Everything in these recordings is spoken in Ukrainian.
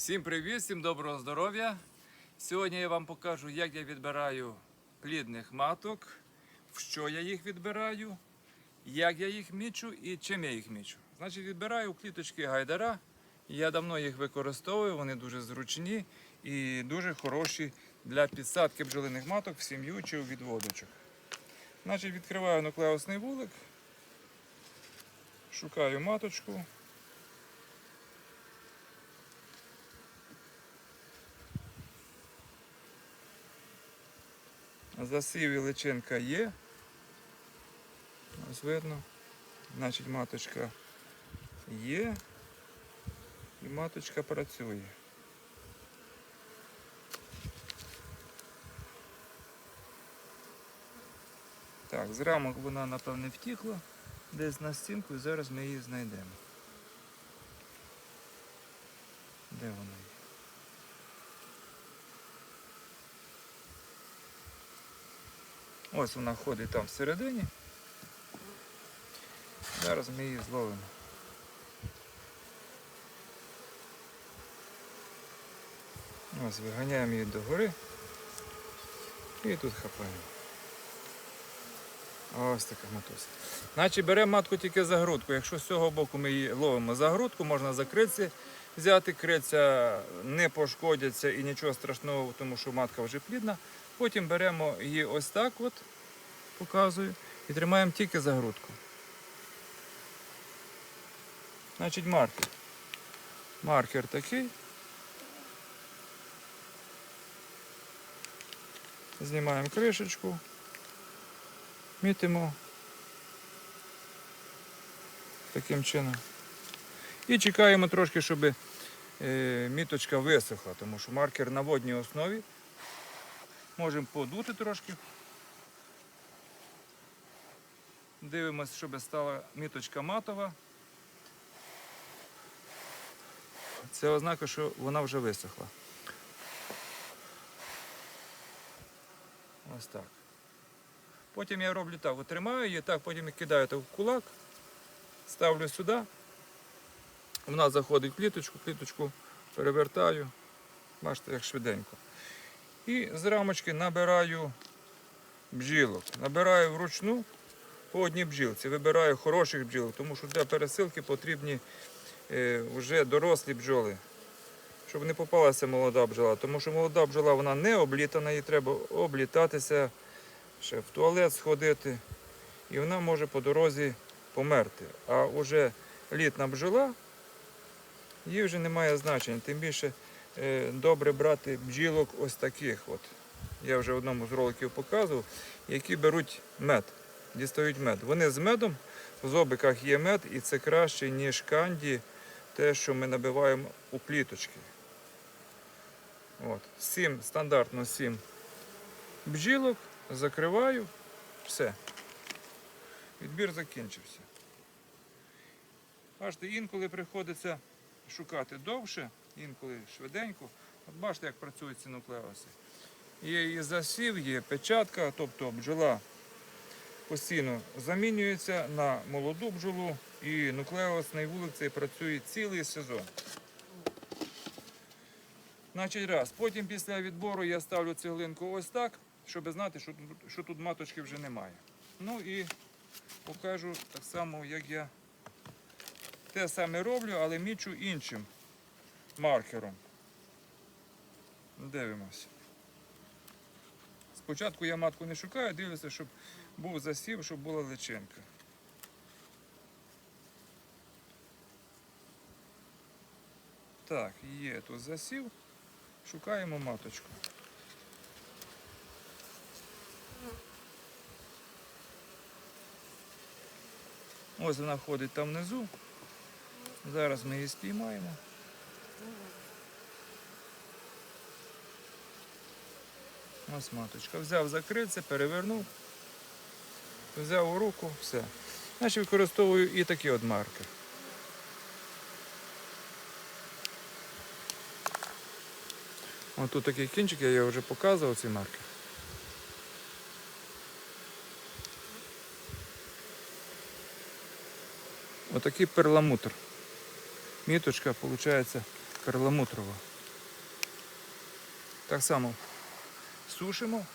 Всім привіт, всім доброго здоров'я. Сьогодні я вам покажу, як я відбираю плідних маток, в що я їх відбираю, як я їх мічу і чим я їх мічу. Значить, відбираю кліточки гайдара. Я давно їх використовую, вони дуже зручні і дуже хороші для підсадки бджолиних маток в сім'ю чи у відводочок. Значить, відкриваю нуклеусний вулик, шукаю маточку. Засів і личинка є. Ось видно. Значить, маточка є. І маточка працює. Так, з рамок вона, напевне, втікла десь на стінку і зараз ми її знайдемо. Де вона є? Ось вона ходить там всередині. Зараз ми її зловимо. Ось виганяємо її догори і тут хапаємо. Ось така матуся. Значить беремо матку тільки за грудку. Якщо з цього боку ми її ловимо за грудку, можна за криці взяти, криця не пошкодяться і нічого страшного, тому що матка вже плідна. Потім беремо її ось так от, показую, і тримаємо тільки за грудку. Значить маркер. Маркер такий. Знімаємо кришечку, мітимо таким чином. І чекаємо трошки, щоб е, міточка висохла, тому що маркер на водній основі. Можемо подути трошки. Дивимося, щоб стала міточка матова. Це ознака, що вона вже висохла. Ось так. Потім я роблю так, отримаю її, так, потім кидаю в кулак, ставлю сюди. Вона заходить в кліточку, кліточку перевертаю. Бачите, як швиденько. І з рамочки набираю бджілок. Набираю вручну по одній бджілці. Вибираю хороших бджілок, тому що для пересилки потрібні е, вже дорослі бджоли. Щоб не попалася молода бджола. Тому що молода бджола вона не облітана, їй треба облітатися, ще в туалет сходити. І вона може по дорозі померти. А вже літна бджола, їй вже немає значення. Тим більше добре брати бджілок ось таких. От. Я вже в одному з роликів показував, які беруть мед, дістають мед. Вони з медом, в зобиках є мед, і це краще, ніж канді, те, що ми набиваємо у кліточки. От. Сім, стандартно сім бджілок, закриваю, все. Відбір закінчився. Бачите, інколи приходиться шукати довше, інколи швиденько. От бачите, як працюють ці нуклеоси. Є і засів, є печатка, тобто бджола постійно замінюється на молоду бджолу і нуклеосний вулик цей працює цілий сезон. Значить, раз. Потім після відбору я ставлю цеглинку ось так, щоб знати, що тут, що тут маточки вже немає. Ну і покажу так само, як я те саме роблю, але мічу іншим маркером. Дивимось. Спочатку я матку не шукаю, дивлюся, щоб був засів, щоб була личинка. Так, є тут засів. Шукаємо маточку. Ось вона ходить там внизу. Зараз ми її спіймаємо. Ось маточка. Взяв закритися, перевернув, взяв у руку, все. Значить використовую і такі от марки. Ось тут такий кінчик, я його вже показував, ці марки. Отакий перламутр. Міточка, виходить, перламутрова. Так само сушимо.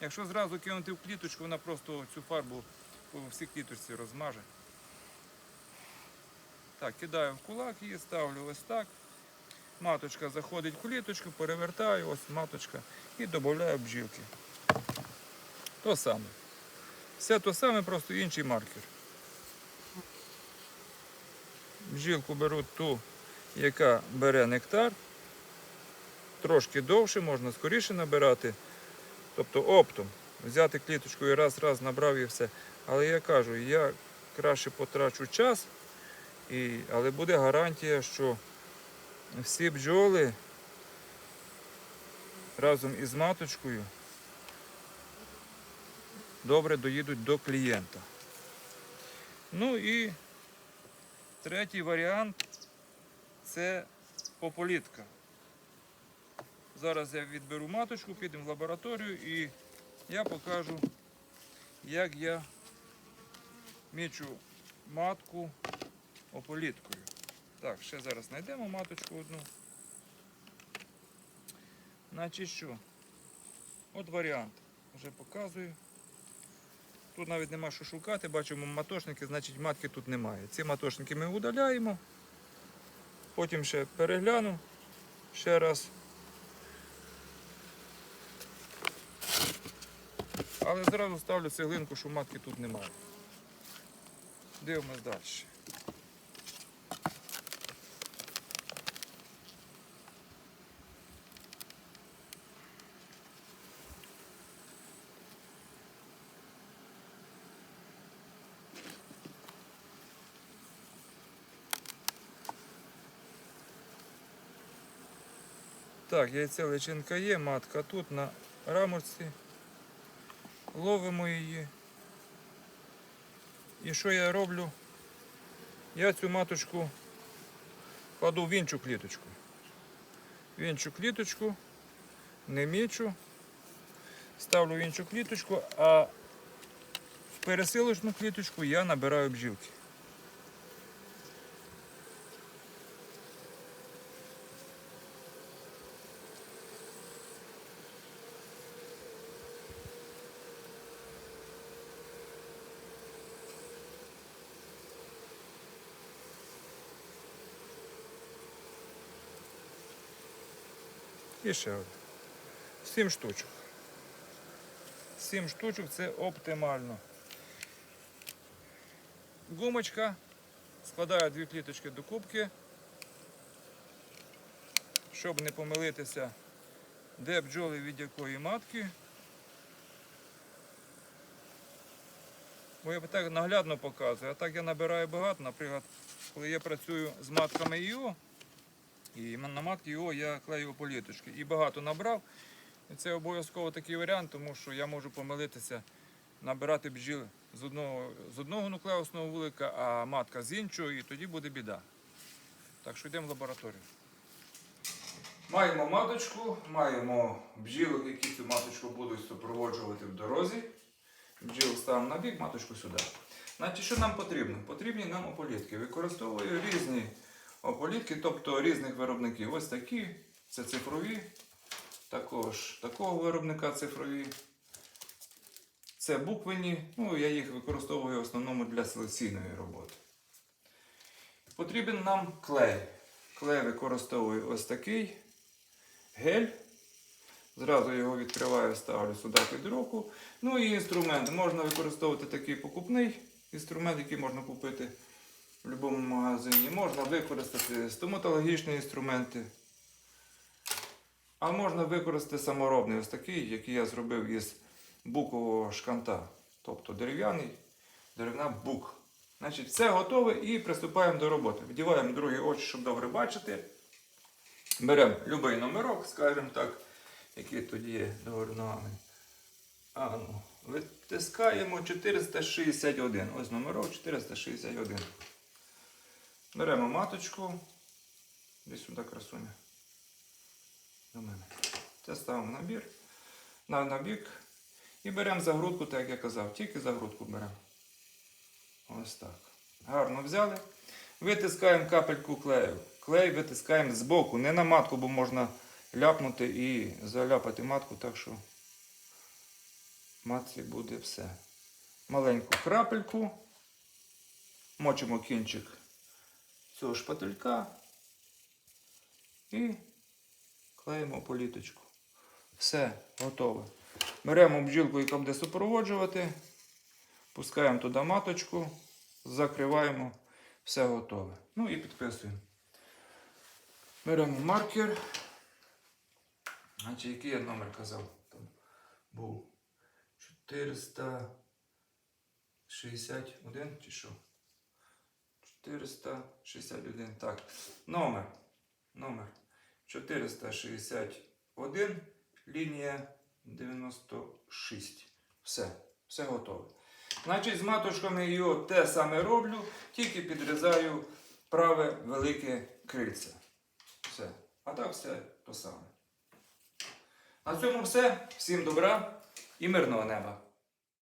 Якщо зразу кинути в кліточку, вона просто цю фарбу по всій кліточці розмаже. Так, кидаю в кулак її, ставлю ось так. Маточка заходить в кліточку, перевертаю, ось маточка і додаю бджілки. То саме. Все то саме, просто інший маркер. Бджілку беру ту, яка бере нектар. Трошки довше, можна скоріше набирати. Тобто оптом. Взяти кліточку і раз-раз набрав і все. Але я кажу, я краще потрачу час, і, але буде гарантія, що всі бджоли разом із маточкою добре доїдуть до клієнта. Ну і третій варіант це пополітка. Зараз я відберу маточку, підемо в лабораторію і я покажу, як я мічу матку ополіткою. Так, ще зараз знайдемо маточку одну. Значить що? От варіант. Вже показую. Тут навіть нема що шукати, бачимо матошники, значить матки тут немає. Ці матошники ми удаляємо. Потім ще перегляну ще раз. Але зразу ставлю цеглинку, що матки тут немає. Дивимось далі. Так, яйця личинка є, матка тут на рамочці. Ловимо її. І що я роблю? Я цю маточку кладу в іншу кліточку. В іншу кліточку, не мічу, ставлю в іншу кліточку, а в пересилочну кліточку я набираю бджілки. І ще один. Сім штучок. Сім штучок це оптимально. Гумочка. Складаю дві кліточки до кубки. Щоб не помилитися, де бджоли від якої матки. Бо я так наглядно показую, а так я набираю багато. Наприклад, коли я працюю з матками ІО, і матки його я клею політочки. І багато набрав. Це обов'язково такий варіант, тому що я можу помилитися, набирати бджіл з одного, з одного нуклеусного вулика, а матка з іншого, і тоді буде біда. Так що йдемо в лабораторію. Маємо маточку, маємо бджілок, які цю маточку будуть супроводжувати в дорозі. Бджіл ставимо на бік, маточку сюди. Значить, що нам потрібно? Потрібні нам ополітки. Використовую різні ополітки, тобто різних виробників. Ось такі, це цифрові, також такого виробника цифрові. Це буквені, ну я їх використовую в основному для селекційної роботи. Потрібен нам клей. Клей використовую ось такий гель. Зразу його відкриваю, ставлю сюди під руку. Ну і інструмент. Можна використовувати такий покупний інструмент, який можна купити в будь-якому магазині. Можна використати стоматологічні інструменти. А можна використати саморобний ось такий, який я зробив із букового шканта. Тобто дерев'яний, деревна бук. Значить, все готове і приступаємо до роботи. Вдіваємо другі очі, щоб добре бачити. Беремо будь-який номерок, скажімо так, який тоді є догори ногами. Ну, витискаємо 461. Ось номерок 461. Беремо маточку. Десь сюди красуня. До мене. Це ставимо набір. На набік. І беремо загрудку, так як я казав, тільки загрудку беремо. Ось так. Гарно взяли. Витискаємо капельку клею. Клей витискаємо збоку, не на матку, бо можна ляпнути і заляпати матку, так що матці буде все. Маленьку крапельку. Мочимо кінчик цього шпателька і клеїмо політочку. Все, готове. Беремо бджілку, яка буде супроводжувати, пускаємо туди маточку, закриваємо, все готове. Ну і підписуємо. Беремо маркер. Значить, який я номер казав? Там був 461 чи що? 461. Так. Номер. Номер 461. Лінія 96. Все. Все готове. Значить, з матушками його те саме роблю, тільки підрізаю праве велике крильце. Все. А так все то саме. На цьому все. Всім добра і мирного неба.